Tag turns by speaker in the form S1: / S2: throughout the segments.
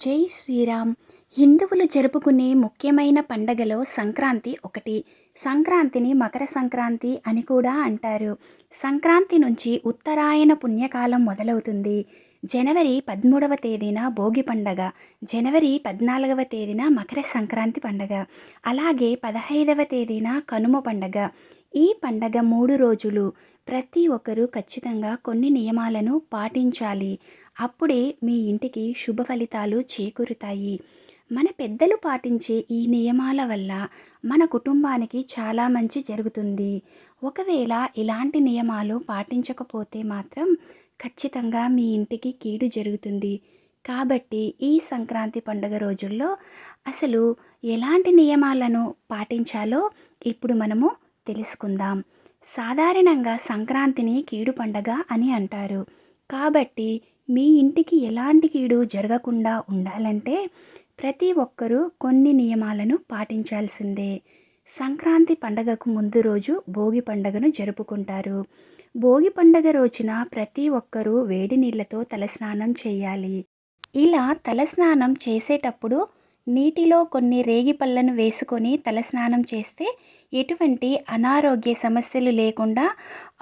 S1: జై శ్రీరామ్. హిందువులు జరుపుకునే ముఖ్యమైన పండగలో సంక్రాంతి ఒకటి. సంక్రాంతిని మకర సంక్రాంతి అని కూడా అంటారు. సంక్రాంతి నుంచి ఉత్తరాయణ పుణ్యకాలం మొదలవుతుంది. జనవరి పదమూడవ తేదీన భోగి పండగ. జనవరి పద్నాలుగవ తేదీన మకర సంక్రాంతి పండగ. అలాగే పదహైదవ తేదీన కనుమ పండగ. ఈ పండగ మూడు రోజులు. ప్రతి ఒక్కరూ ఖచ్చితంగా కొన్ని నియమాలను పాటించాలి. అప్పుడే మీ ఇంటికి శుభ ఫలితాలు చేకూరుతాయి. మన పెద్దలు పాటించే ఈ నియమాల వల్ల మన కుటుంబానికి చాలా మంచి జరుగుతుంది. ఒకవేళ ఇలాంటి నియమాలు పాటించకపోతే మాత్రం ఖచ్చితంగా మీ ఇంటికి కీడు జరుగుతుంది. కాబట్టి ఈ సంక్రాంతి పండుగ రోజుల్లో అసలు ఎలాంటి నియమాలను పాటించాలో ఇప్పుడు మనము తెలుసుకుందాం. సాధారణంగా సంక్రాంతిని కీడు పండగ అని అంటారు. కాబట్టి మీ ఇంటికి ఎలాంటి కీడు జరగకుండా ఉండాలంటే ప్రతి ఒక్కరూ కొన్ని నియమాలను పాటించాల్సిందే. సంక్రాంతి పండగకు ముందు రోజు భోగి పండగను జరుపుకుంటారు. భోగి పండగ రోజున ప్రతి ఒక్కరూ వేడి నీళ్ళతో తలస్నానం చేయాలి. ఇలా తలస్నానం చేసేటప్పుడు నీటిలో కొన్ని రేగి పళ్ళను వేసుకొని తలస్నానం చేస్తే ఎటువంటి అనారోగ్య సమస్యలు లేకుండా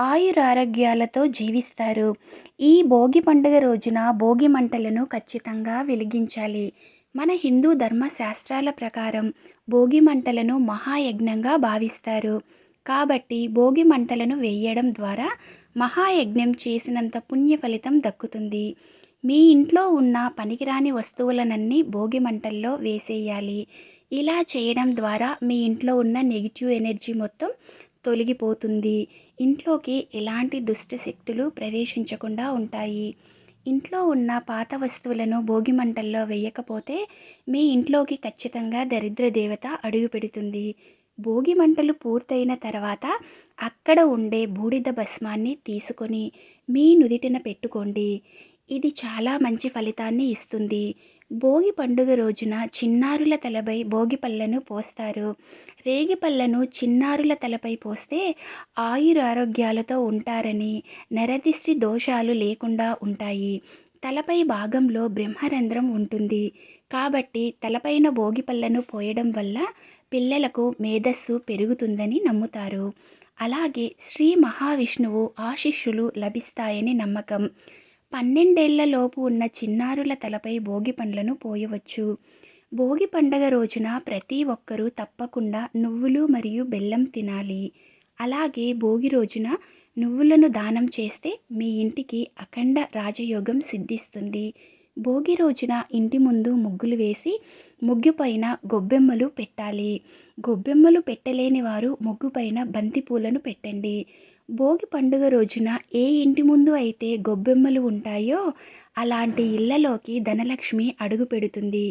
S1: ఆయురారోగ్యాలతో జీవిస్తారు. ఈ భోగి పండుగ రోజున భోగి మంటలను ఖచ్చితంగా వెలిగించాలి. మన హిందూ ధర్మశాస్త్రాల ప్రకారం భోగి మంటలను మహాయజ్ఞంగా భావిస్తారు. కాబట్టి భోగి మంటలను వేయడం ద్వారా మహాయజ్ఞం చేసినంత పుణ్య ఫలితం దక్కుతుంది. మీ ఇంట్లో ఉన్న పనికిరాని వస్తువులనన్నీ భోగి మంటల్లో వేసేయాలి. ఇలా చేయడం ద్వారా మీ ఇంట్లో ఉన్న నెగిటివ్ ఎనర్జీ మొత్తం తొలగిపోతుంది. ఇంట్లోకి ఎలాంటి దుష్ట శక్తులు ప్రవేశించకుండా ఉంటాయి. ఇంట్లో ఉన్న పాత వస్తువులను భోగి మంటల్లో వేయకపోతే మీ ఇంట్లోకి ఖచ్చితంగా దరిద్ర దేవత అడుగు పెడుతుంది. భోగి మంటలు పూర్తయిన తర్వాత అక్కడ ఉండే బూడిద భస్మాన్ని తీసుకొని మీ నుదిటిన పెట్టుకోండి. ఇది చాలా మంచి ఫలితాన్ని ఇస్తుంది. భోగి పండుగ రోజున చిన్నారుల తలపై భోగి పళ్ళను పోస్తారు. రేగి పళ్ళను చిన్నారుల తలపై పోస్తే ఆయుర ఆరోగ్యాలతో ఉంటారని నరదిష్టి దోషాలు లేకుండా ఉంటాయి. తలపై భాగంలో బ్రహ్మరంధ్రం ఉంటుంది. కాబట్టి తలపైన భోగి పళ్ళను పోయడం వల్ల పిల్లలకు మేధస్సు పెరుగుతుందని నమ్ముతారు. అలాగే శ్రీ మహావిష్ణువు ఆశిష్యులు లభిస్తాయని నమ్మకం. పన్నెండేళ్ళలోపు ఉన్న చిన్నారుల తలపై భోగి పండ్లను పోయవచ్చు. భోగి పండగ రోజున ప్రతి ఒక్కరూ తప్పకుండా నువ్వులు మరియు బెల్లం తినాలి. అలాగే భోగి రోజున నువ్వులను దానం చేస్తే మీ ఇంటికి అఖండ రాజయోగం సిద్ధిస్తుంది. భోగి రోజున ఇంటి ముందు ముగ్గులు వేసి ముగ్గు పైన గొబ్బెమ్మలు పెట్టాలి. గొబ్బెమ్మలు పెట్టలేని వారు ముగ్గు పైన బంతిపూలను పెట్టండి. భోగి పండుగ రోజున ఏ ఇంటి ముందు అయితే గొబ్బెమ్మలు ఉంటాయో అలాంటి ఇళ్ళలోకి ధనలక్ష్మి అడుగు పెడుతుంది.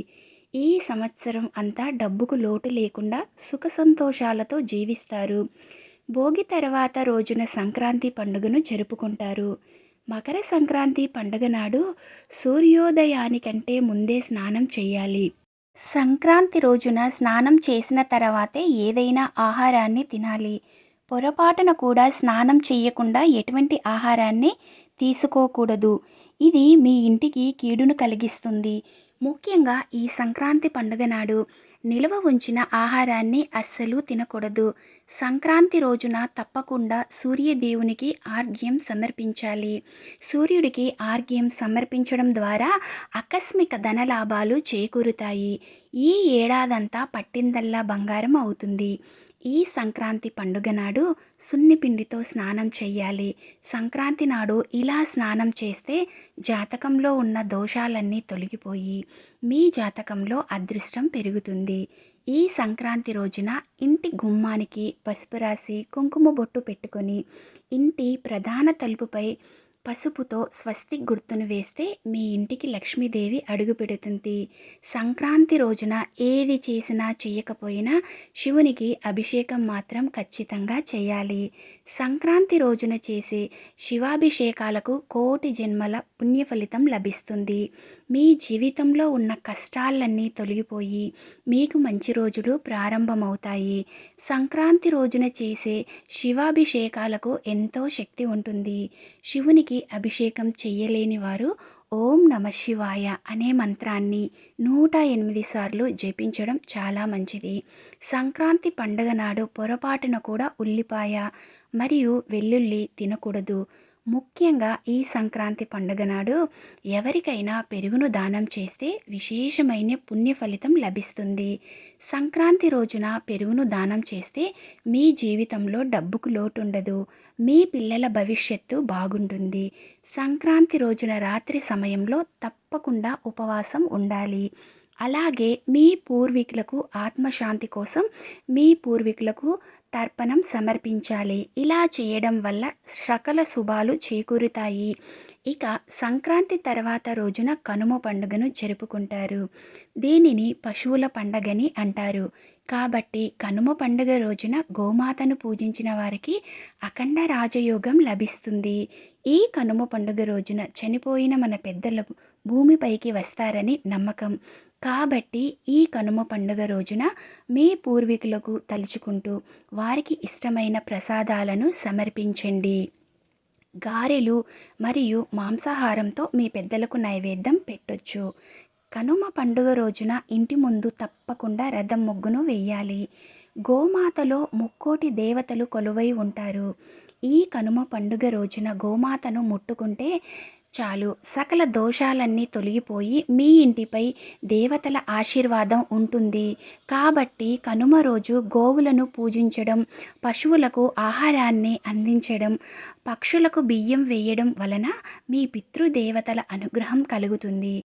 S1: ఈ సంవత్సరం అంతా డబ్బుకు లోటు లేకుండా సుఖ సంతోషాలతో జీవిస్తారు. భోగి తర్వాత రోజున సంక్రాంతి పండుగను జరుపుకుంటారు. మకర సంక్రాంతి పండుగ నాడు సూర్యోదయానికంటే ముందే స్నానం చేయాలి. సంక్రాంతి రోజున స్నానం చేసిన తర్వాతే ఏదైనా ఆహారాన్ని తినాలి. పొరపాటున కూడా స్నానం చేయకుండా ఎటువంటి ఆహారాన్ని తీసుకోకూడదు. ఇది మీ ఇంటికి కీడును కలిగిస్తుంది. ముఖ్యంగా ఈ సంక్రాంతి పండుగ నాడు నిల్వ ఉంచిన ఆహారాన్ని అస్సలు తినకూడదు. సంక్రాంతి రోజున తప్పకుండా సూర్యదేవునికి ఆర్ఘ్యం సమర్పించాలి. సూర్యుడికి ఆర్ఘ్యం సమర్పించడం ద్వారా ఆకస్మిక ధనలాభాలు చేకూరుతాయి. ఈ ఏడాదంతా పట్టిందల్లా బంగారం అవుతుంది. ఈ సంక్రాంతి పండుగ నాడు సున్నిపిండితో స్నానం చేయాలి సంక్రాంతి నాడు ఇలా స్నానం చేస్తే జాతకంలో ఉన్న దోషాలన్నీ తొలగిపోయి మీ జాతకంలో అదృష్టం పెరుగుతుంది. ఈ సంక్రాంతి రోజున ఇంటి గుమ్మానికి పసుపు రాసి కుంకుమ బొట్టు పెట్టుకొని ఇంటి ప్రధాన తలుపుపై పసుపుతో స్వస్తి గుర్తును వేస్తే మీ ఇంటికి లక్ష్మీదేవి అడుగు పెడుతుంది. సంక్రాంతి రోజున ఏది చేసినా చేయకపోయినా శివునికి అభిషేకం మాత్రం ఖచ్చితంగా చేయాలి. సంక్రాంతి రోజున చేసే శివాభిషేకాలకు కోటి జన్మల పుణ్యఫలితం లభిస్తుంది. మీ జీవితంలో ఉన్న కష్టాలన్నీ తొలగిపోయి మీకు మంచి రోజులు ప్రారంభమవుతాయి. సంక్రాంతి రోజున చేసే శివాభిషేకాలకు ఎంతో శక్తి ఉంటుంది. శివునికి అభిషేకం చెయ్యలేని వారు ఓం నమ శివాయ అనే మంత్రాన్ని నూట ఎనిమిది సార్లు జపించడం చాలా మంచిది. సంక్రాంతి పండగ నాడు పొరపాటున కూడా ఉల్లిపాయ మరియు వెల్లుల్లి తినకూడదు. ముఖ్యంగా ఈ సంక్రాంతి పండుగ నాడు ఎవరికైనా పెరుగును దానం చేస్తే విశేషమైన పుణ్య ఫలితం లభిస్తుంది. సంక్రాంతి రోజున పెరుగును దానం చేస్తే మీ జీవితంలో డబ్బుకు లోటు ఉండదు మీ పిల్లల భవిష్యత్తు బాగుంటుంది. సంక్రాంతి రోజున రాత్రి సమయంలో తప్పకుండా ఉపవాసం ఉండాలి. అలాగే మీ పూర్వీకులకు ఆత్మశాంతి కోసం మీ పూర్వీకులకు తర్పణం సమర్పించాలి. ఇలా చేయడం వల్ల సకల శుభాలు చేకూరుతాయి. ఇక సంక్రాంతి తర్వాత రోజున కనుమ పండుగను జరుపుకుంటారు. దీనిని పశువుల పండగని అంటారు. కాబట్టి కనుమ పండుగ రోజున గోమాతను పూజించిన వారికి అఖండ రాజయోగం లభిస్తుంది. ఈ కనుమ పండుగ రోజున చనిపోయిన మన పెద్దలు భూమిపైకి వస్తారని నమ్మకం. కాబట్టి ఈ కనుమ పండుగ రోజున మీ పూర్వీకులకు తలుచుకుంటూ వారికి ఇష్టమైన ప్రసాదాలను సమర్పించండి. గారెలు మరియు మాంసాహారంతో మీ పెద్దలకు నైవేద్యం పెట్టొచ్చు. కనుమ పండుగ రోజున ఇంటి ముందు తప్పకుండా రథం ముగ్గును వెయ్యాలి గోమాతలో ముక్కోటి దేవతలు కొలువై ఉంటారు. ఈ కనుమ పండుగ రోజున గోమాతను ముట్టుకుంటే చాలు. సకల దోషాలన్నీ తొలగిపోయి మీ ఇంటిపై దేవతల ఆశీర్వాదం ఉంటుంది. కాబట్టి కనుమ రోజు గోవులను పూజించడం పశువులకు ఆహారాన్ని అందించడం పక్షులకు బియ్యం వేయడం వలన మీ పితృదేవతల అనుగ్రహం కలుగుతుంది.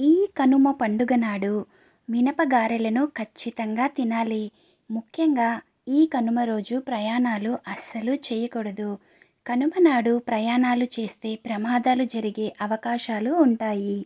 S1: ఈ కనుమ పండుగ నాడు మినపగారెలను ఖచ్చితంగా తినాలి. ముఖ్యంగా ఈ కనుమ రోజు ప్రయాణాలు అస్సలు చేయకూడదు. కనుమ నాడు ప్రయాణాలు చేస్తే ప్రమాదాలు జరిగే అవకాశాలు ఉంటాయి.